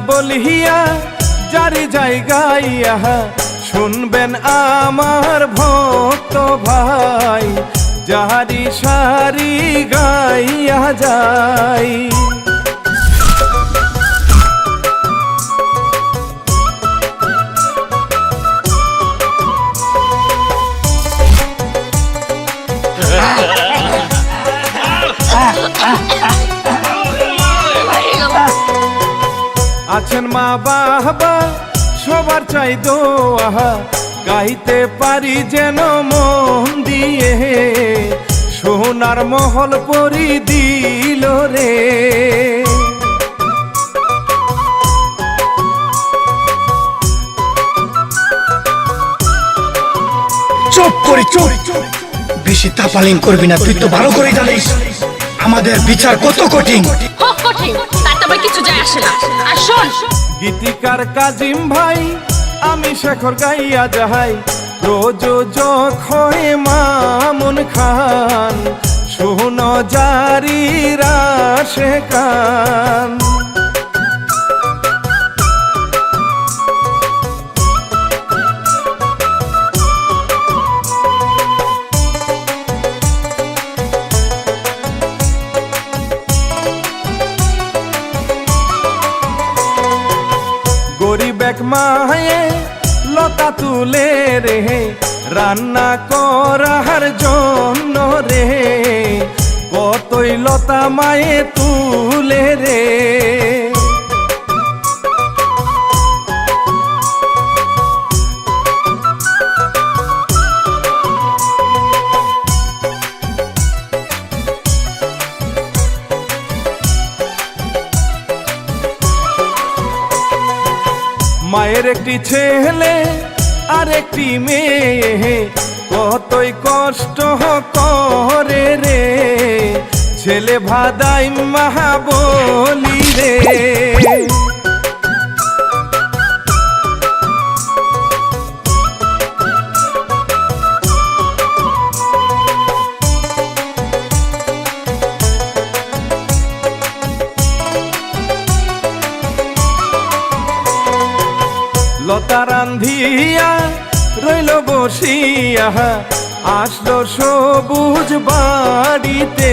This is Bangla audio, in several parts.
বলিয়া জারি জায়গাইয়া শুনবেন আমার ভক্ত ভাই যাহারি সারি গাইয়া যাই আছেন মা বাবা সবার চাই দোয়া। গাইতে পারি যেন মন দিয়ে সোনার মহল পরি দিল রে। চুপ করে চুপ। বেশি তাপালিং করবি না তুই তো ভালো করে জানিস আমাদের বিচার কত কঠিন। কঠিন? আমার কিছু যায় আসে না। আর শোন। গীতিকার কাজিম ভাই, আমি শেখর গাইয়া যাহাই। প্রযোজক হয়ে মামুন খান শোন জারি রাশে কান এক মায়ে লতা তুলে রে রান্না করার জন্য রে। কতই লতা মায়ে তুলে রে। মায়ের একটি ছেলে আর একটি মেয়ে। কতই কষ্ট করে রে। ছেলে ভাদাই মাহাবলি রে। রান্ধিয়া রইল বসিয়া আসলো সবুজ বাড়িতে।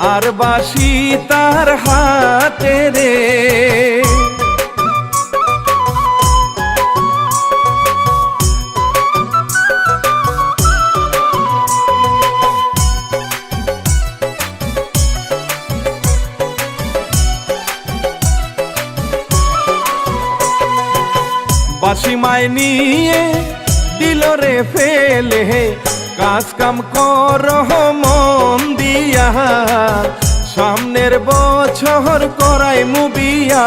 আর বাসি তার হাতে রে। বাসি মায় নিয়ে দিল রে ফেলে। কাজ কাম কর মন দিয়া। সামনের বছর করাই মুবিয়া।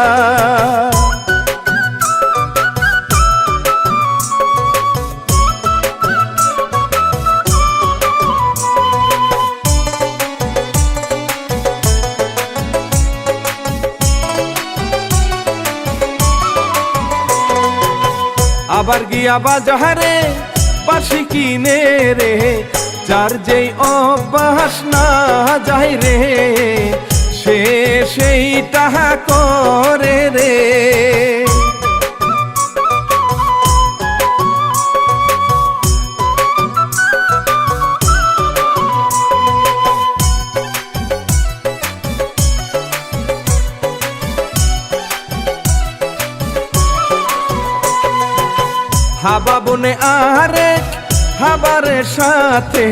গিয়া বাজারে বাসি কিনে রে, যার যেই অভ্যাস না যায় রে, সে সেই তাহা করে রে। হাবা বনে আহারে হাবারের সাথে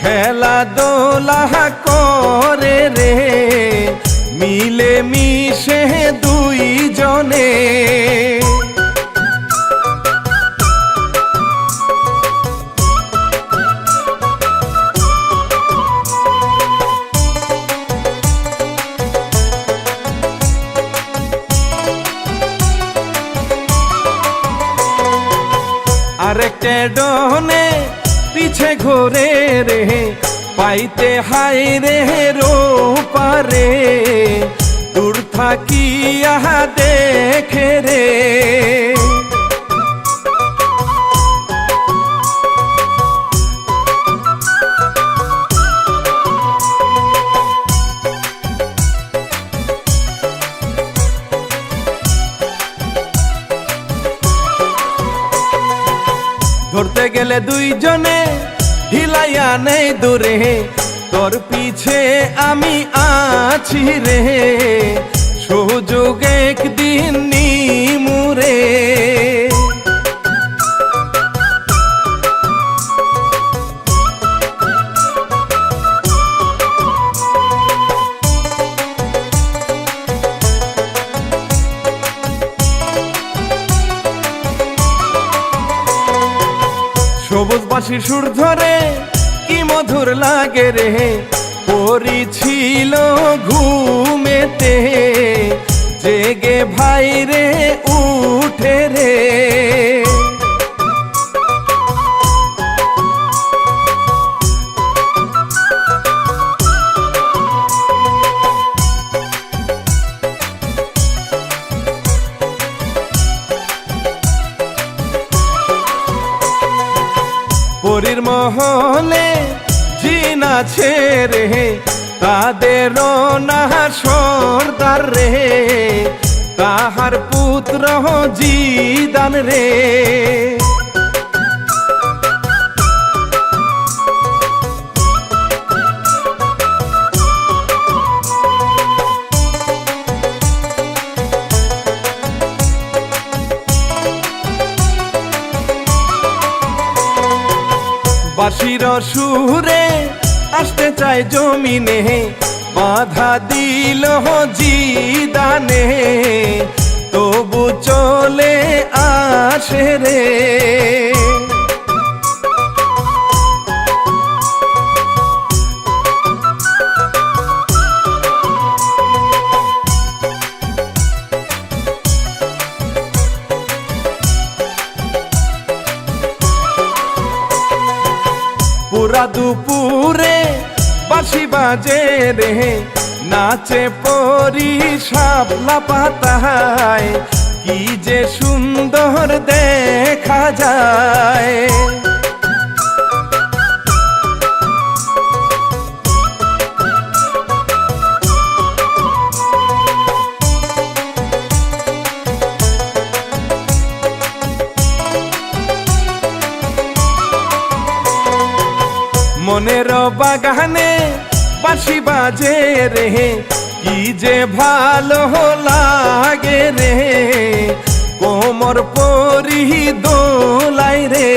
খেলা দোলা করে রে। মিলে মিশে দুই জনে পাইতে হাই রে রো। পারে দূর থাকিয়া দেখে রে। ধরতে গেলে দুইজনে নেই দূরে তোর পিছে আমি আছি রে। সুযোগ একদিন নিমুরে সবুজ বাসি সুর ধরে মধুর লাগে রে। পরি ছিল ঘুমেতে। জেগে ভাই রে উঠে রে। পরীর মহলে জিন আছে রে তাদের সর্দার রে তাহার পুত্র জিদান রে। বাসির সুরে আসতে চায় জমিনে বাধা দিল জিদানে। তবু চলে আসে রে। দুপুরে বাসি বাজে রে নাচে পরি সাবলা পাতায় কি যে সুন্দর দেখা যায়। বাগানে বাঁশি বাজে রে। কি যে ভালো লাগে রে। কোমর পরি দোলাই রে।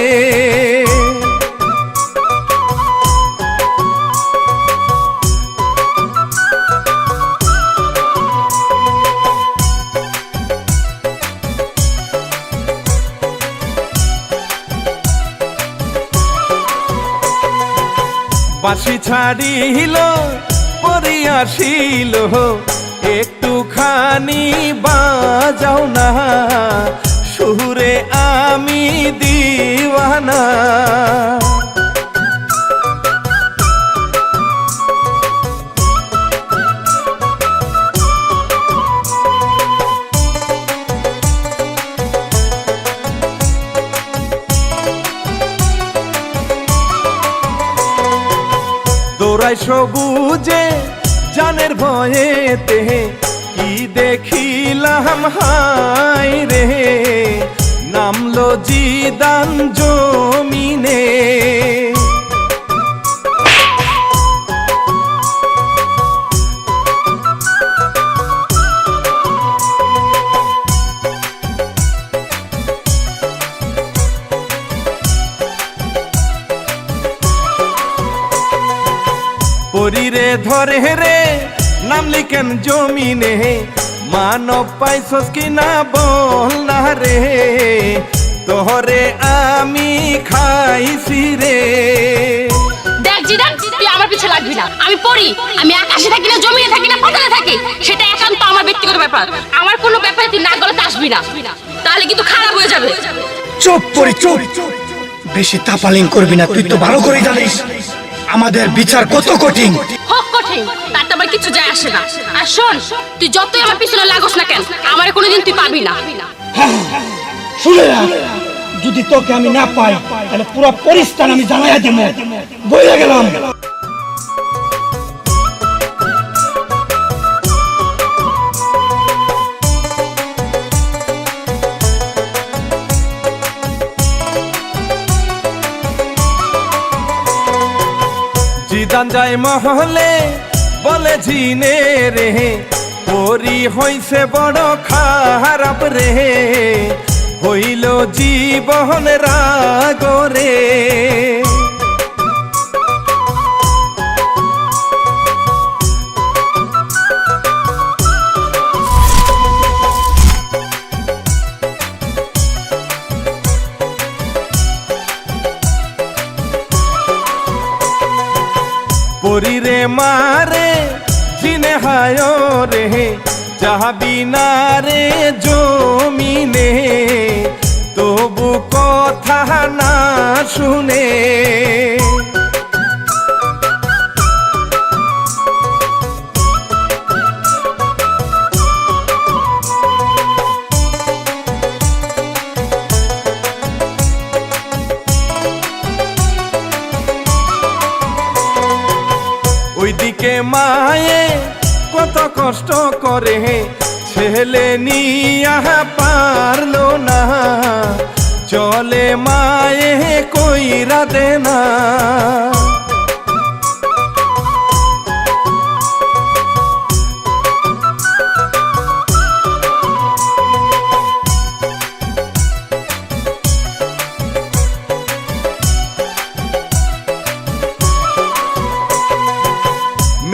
বাঁশি ছাড়িল পরিয়াশিল একটুখানি বাজাও না সুরে আমি দিওয়ানা। সবুজে জানের ভয়েতে কি দেখিলাম হাই রে? নামলো জিদান জমিনে। ধরে রে নাম লিখেন জমিনে। মানব পাইছস কিনা বল না রে। তোহরে আমি খাইছি রে। দেখ জিদান তুই আমার পিছে লাগবি না। আমি পড়ি আমি আকাশে থাকি না জমিনে থাকি না পাতালে থাকি। সেটা একান্ত আমার ব্যক্তিগত ব্যাপার। আমার কোনো ব্যাপারে তুই না গলাতে আসবি না। তাহলে কিন্তু খারাপ হয়ে যাবে। চুপ করে চুপ। বেশি তাপালিং করবি না তুই তো ভালো করে জানিস। আমাদের বিচার কত কঠিন? কঠিন, তাতে আমার কিছু যায় আসে না। আর শোন, তুই যতই আমার পিছনে লাগোস না কেন, আমার কোনোদিন তুই পাবি না। শুনে যদি তোকে আমি না পাই, তাহলে পুরো পরিস্থান আমি জানাইয়া দেবো। বইয়া গেলাম। যানজাই মহলে বলে ঝিনে রে পরি হইছে বড় খারাপ রে হইল জীবন রাগরে পরিরে মারে জিনে হায় রে। যাহাবি না রে জমিনে তবু কথা না শুনে। মায়ে কত কষ্ট করে ছেলে নিয়া পারল না। চলে মায়ে কইরা দে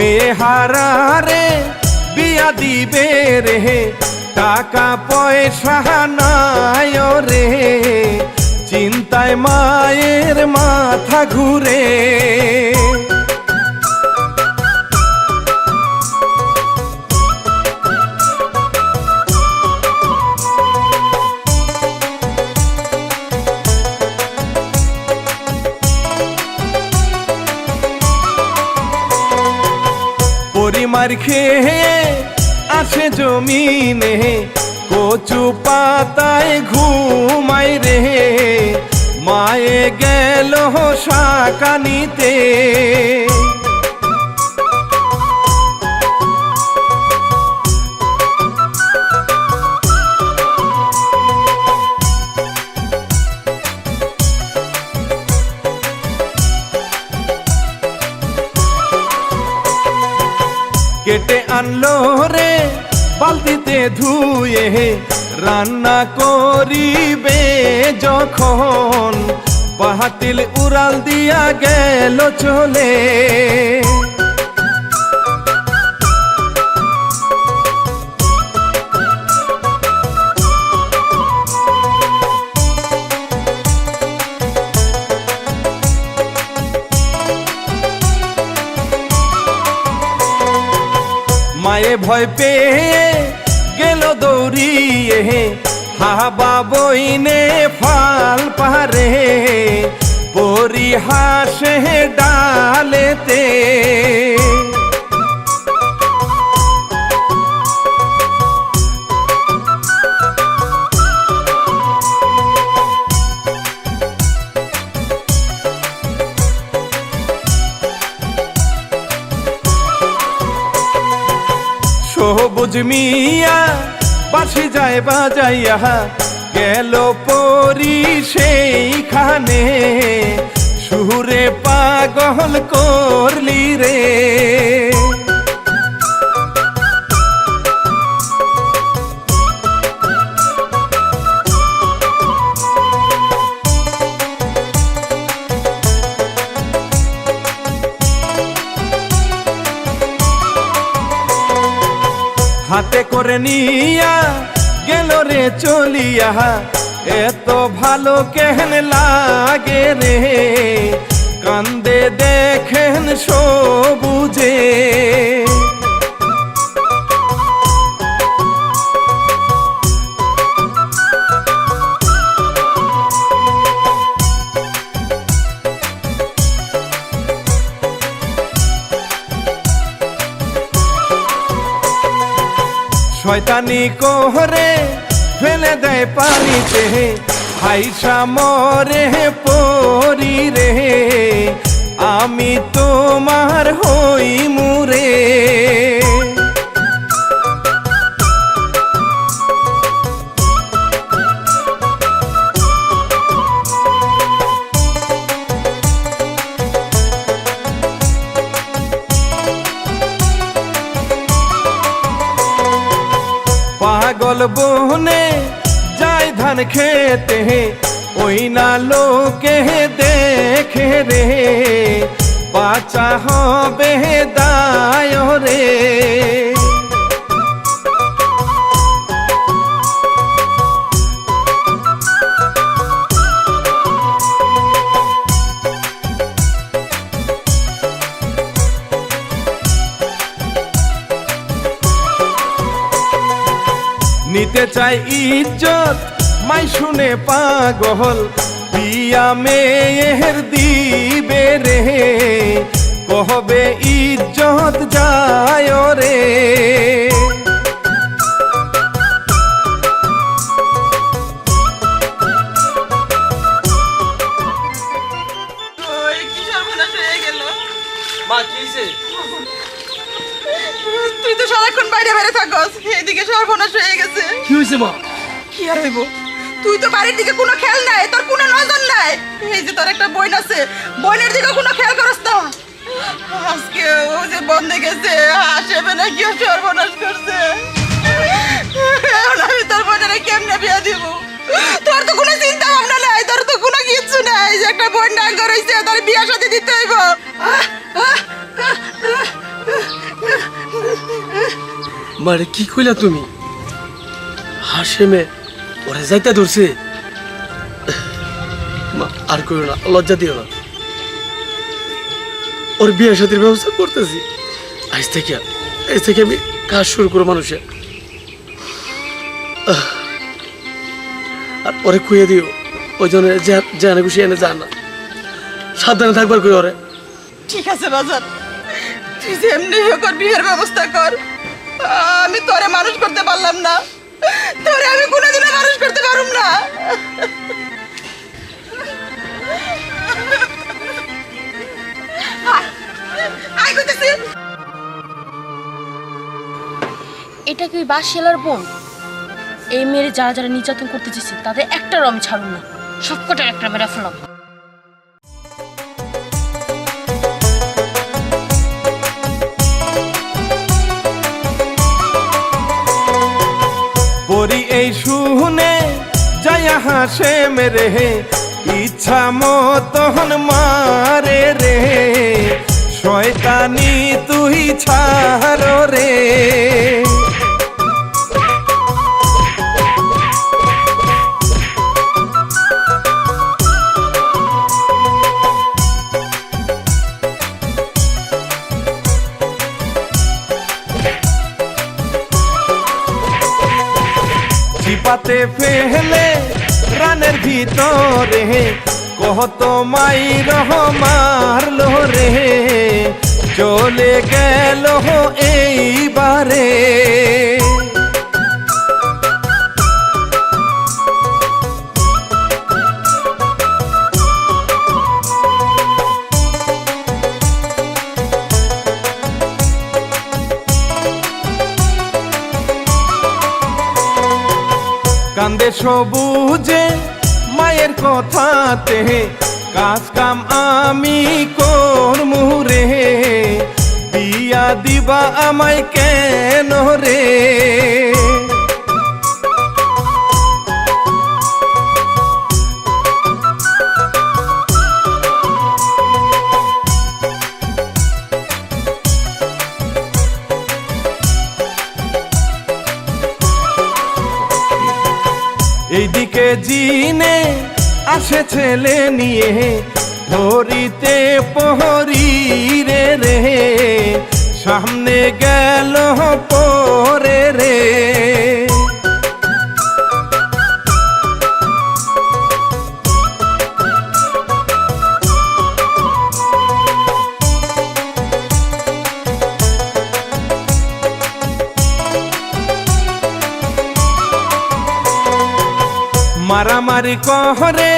মেয়ে বিয়া দিবে রে। টাকা পয়সা নাই রে চিন্তায় মায়ের মাথা ঘুরে। পরিমার খেয়ে আছে জমিনে কচু পাতায় ঘুমাই রে। মায়ে গেল শাকানিতে আনলো রে বালতিতে ধুয়ে রান্না করিবে যখন। পাহাতিল উড়াল দিয়া গেল চলে। ভয় পেয়ে গেল দৌড়িয়ে। হাবা বইনে ফাল পারে পরিহাসে ডালেতে বাসি যায় বাজাইয়া গেল পরি সেইখানে। সুরে পাগল করলি রে। করে নিয়া গেল রে চলিয়া। এত ভালো কেন লাগে রে। কান্দে দেখেন সবুজে। শয়তানি কোহরে ফেলে দেয় পানিতে। হাইসা মরে পরি রে আমি তোমার হই মুরে। বহনে যাই ধান খেতে ওই না লোকে দেখে রে। বাঁচা হবে দায় রে। নিতে চাই ইজ্জত। মাই শুনে পাগল বিয়া মেয়ের দিবে রে। কহবে ইজ্জত যায় রে। মা কি তুই তো সারাক্ষণ বাইরে বাইরে থাকস। এদিকে সর্বনাশ হয়ে গেছে। কি হয়েছে মা? কি আর হইব? তুই তো বাড়ির দিকে কোনো খেয়াল নাই তোর কোনো নজর নাই। এই যে তোর একটা বোন আছে বোনের দিকে কোনো খেয়াল করস না। আজকে ও যে বন্ধে গেছে আসবে না কি সর্বনাশ করছে? আমি তোর বোনের কেমনে বিয়া দিব? তোর তো কোনো চিন্তা ভাবনা নাই তোর তো কোনো কিচ্ছু নাই যে একটা বোন ডাঙ্গ রয়েছে তোর বিয়া সাথে দিতে হইব। মারে, কি কইলা তুমি? হাসেমে ওরে যাইতে ধরছে। আর কইও না, লজ্জা দিও না। ওর বিয়ের সাথে ব্যবস্থা করতেছি। আজ থেকে আজ থেকে আমি কাজ শুরু করো মানুষে আর ওরে কুয়ে দিও, ওই জন্য জানে খুশি এনে যান না। সাবধানে থাকবার কই ওরে। ঠিক আছে বাজার তুই যে এমনি কর, বিয়ের ব্যবস্থা কর। আমি তোরে মানুষ করতে পারলাম না। তোরে আমি কোনোদিনও মানুষ করতে পারুম না। এটা কি ওই বাসিয়ালার বোন? এই মেয়ের যারা যারা নির্যাতন করতে চেয়েছে তাদের একটারও আমি ছাড়ুন না। সবকটার একটা মেরে ফেলাম এই শুনে যায়া হাসে মেরে ইচ্ছা মতন মারে রে। শয়তানি তুই ছাড় রে। গেল এইবারে দিবা আমায় কেন রে? এইদিকে জিনে আসে ছেলে নিয়ে ধরিতে পহরি রে রে। সামনে গেল পরে রে। মারামারি কহরে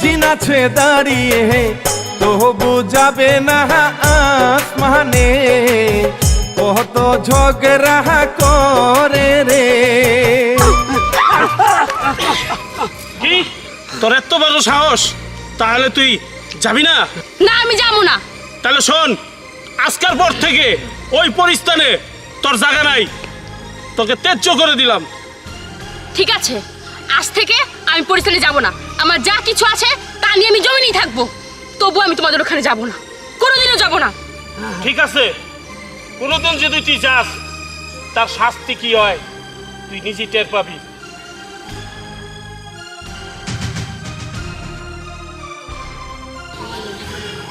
জিনাছে দাঁড়িয়ে। তবু যাবে না আসমানে কত ঝগড়া করে রে। কি? তোর এত বড় সাহস? তাহলে তুই যাবি না? না আমি যাব না। তাহলে শোন আজকের পর থেকে ওই পরিস্থানে তোর জায়গা নাই। তোকে তেজ্য করে দিলাম। ঠিক আছে আজ থেকে আমি পরিস্থানে যাব না। আমার যা কিছু আছে তা নিয়ে আমি জমি নিয়ে থাকব। তবু আমি তোমাদের ওখানে যাব না। কোনোদিনও যাব না। ঠিক আছে। কোনোদিন যদি তুই যাস তার শাস্তি কি হয় তুই নিজে টের পাবি।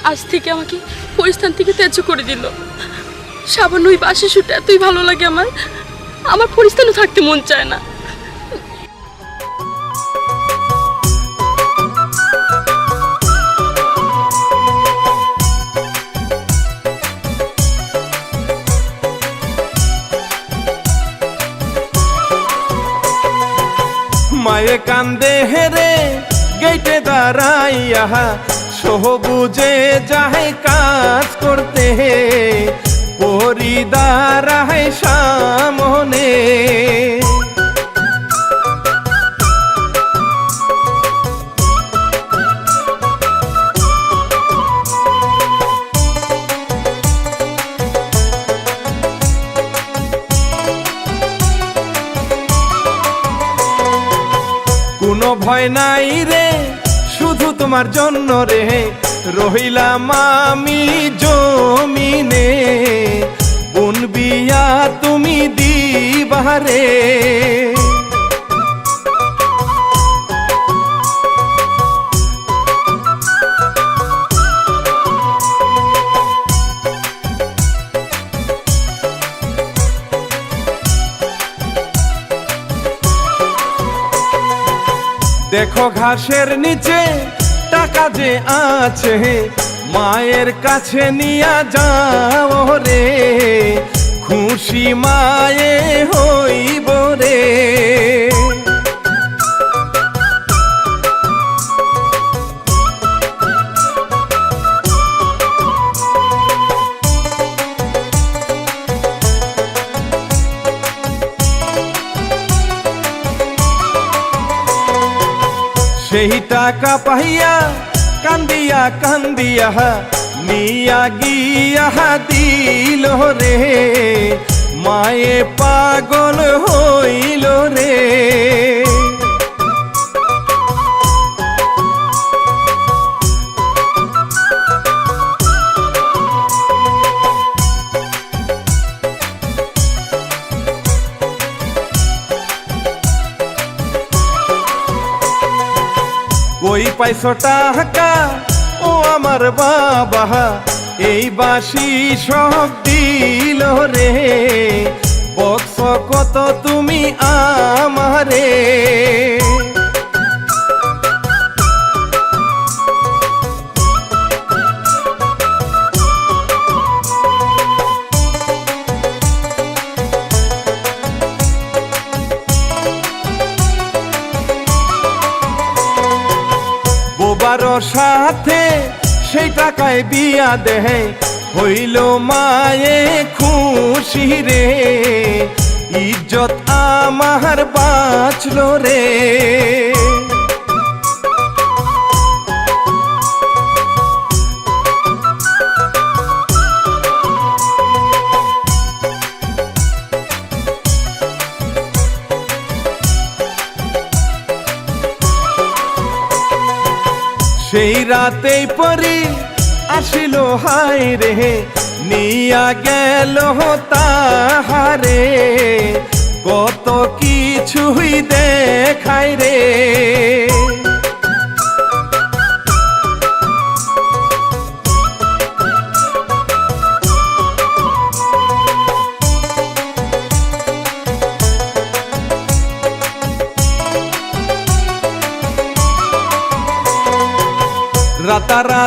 আজ থেকে আমাকে পরিস্থান থেকে ত্যায্য করে দিল। সাবান ওই বাসে শুটে এতই ভালো লাগে আমার। আমার পরিস্থানও থাকতে মন চায় না। মায়ে কান্দে হেরে গেটে দাঁড়াইয়া সহ বুঝে যাহে কাজ করতে হে। পরি দাঁড়ায় সামনে। ভয় নাই রে শুধু তোমার জন্য রে। রহিলাম আমি দেখো নিচে টাকা যে আছে মায়ের কাছে নিয়া যাও রে। খুশি মায়ে হইব রে। সেই টাকা পাহিয়া কান্দিয়া কান্দিয়া নিয়া গিয়া দিল রে। মায়ে পাগল হইল রে। পাইছো টাকা ও আমার বাবা এই বাসি সব দিল রে। বক্স কত তুমি আমারে। সাথে সেই টাকায় বিয়া দেহে হইল মায়ে খুশি রে। ইজ্জত আমার বাঁচল রে। রাতেই পরি আসিল হাই রে নিয়া গেল তাহারে। কত কিছুই দেখাই রে।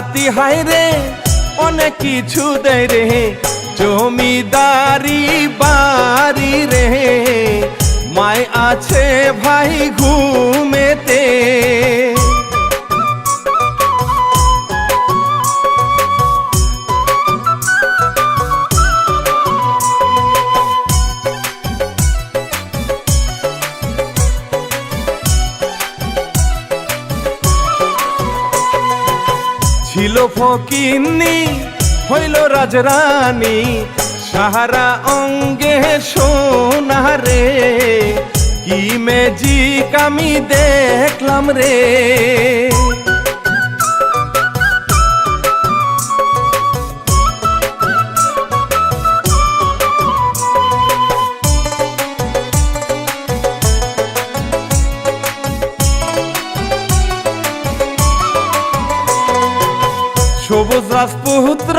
রাতারাতি হাই রে অনেক কিছু দেয় রে। জমিদারি বাড়ি রে মায় আছে ভাই ঘুমেতে। ফকিন্নি হইল রাজরানী সাহারা অঙ্গে সোনারে কি ম্যাজিক আমি দেখলাম রে। রাজপুত্র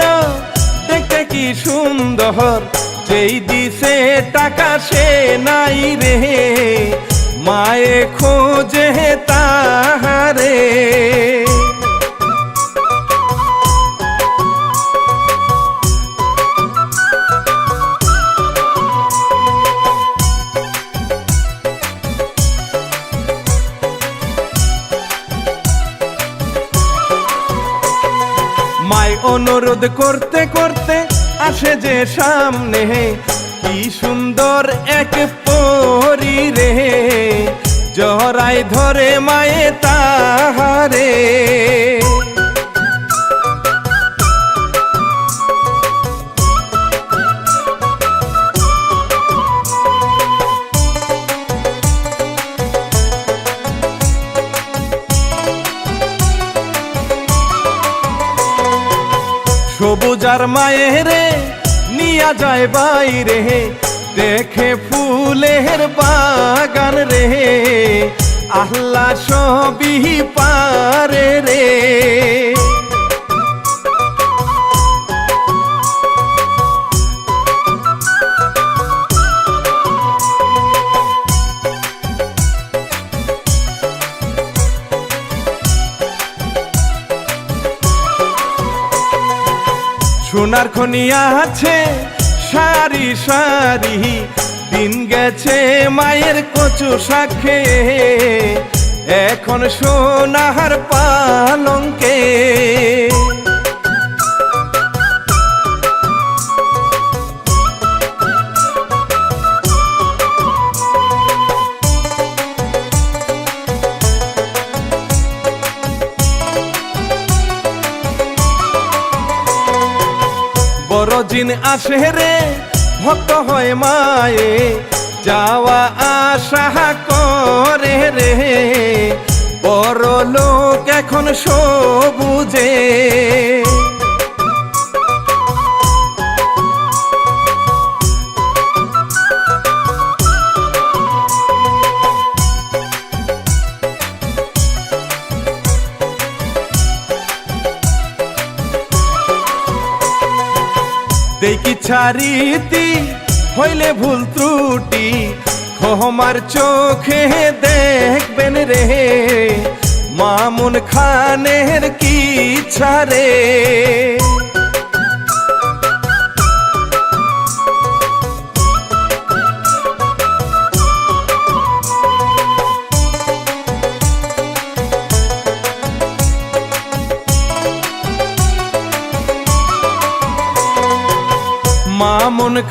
দেখতে কি সুন্দর। যেই দিছে টাকা সে নাই রে। মায়ে খোঁজে তাহারে অনুরোধ করতে করতে আসে যে সামনে। কি সুন্দর এক পরি রে জহরাই ধরে মায়ে তাহারে। সবুজার মায়েরে নিয়া যায় বাইরে দেখে ফুলের বাগান রে আল্লাহ সবই পারে রে। সোনার খনিয়া আছে সারি সারি। দিন গেছে মায়ের কচু শাখে। এখন সোনার পালঙ্কে। বড়দিন আসে রে ভক্ত হয় মায়ে। যাওয়া আশা করে রে বড় লোক এখন সবুজে। দেখি ছাড়িতি হইলে ভুল ত্রুটি। ক্ষমার চোখে দেখবেন রে। মামুন খানের কি ছাড়ে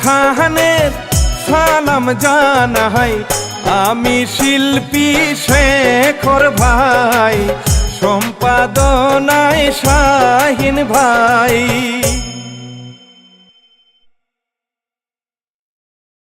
খানের সালাম জানাই। আমি শিল্পী শেখর ভাই সম্পাদনায় শাহিন ভাই।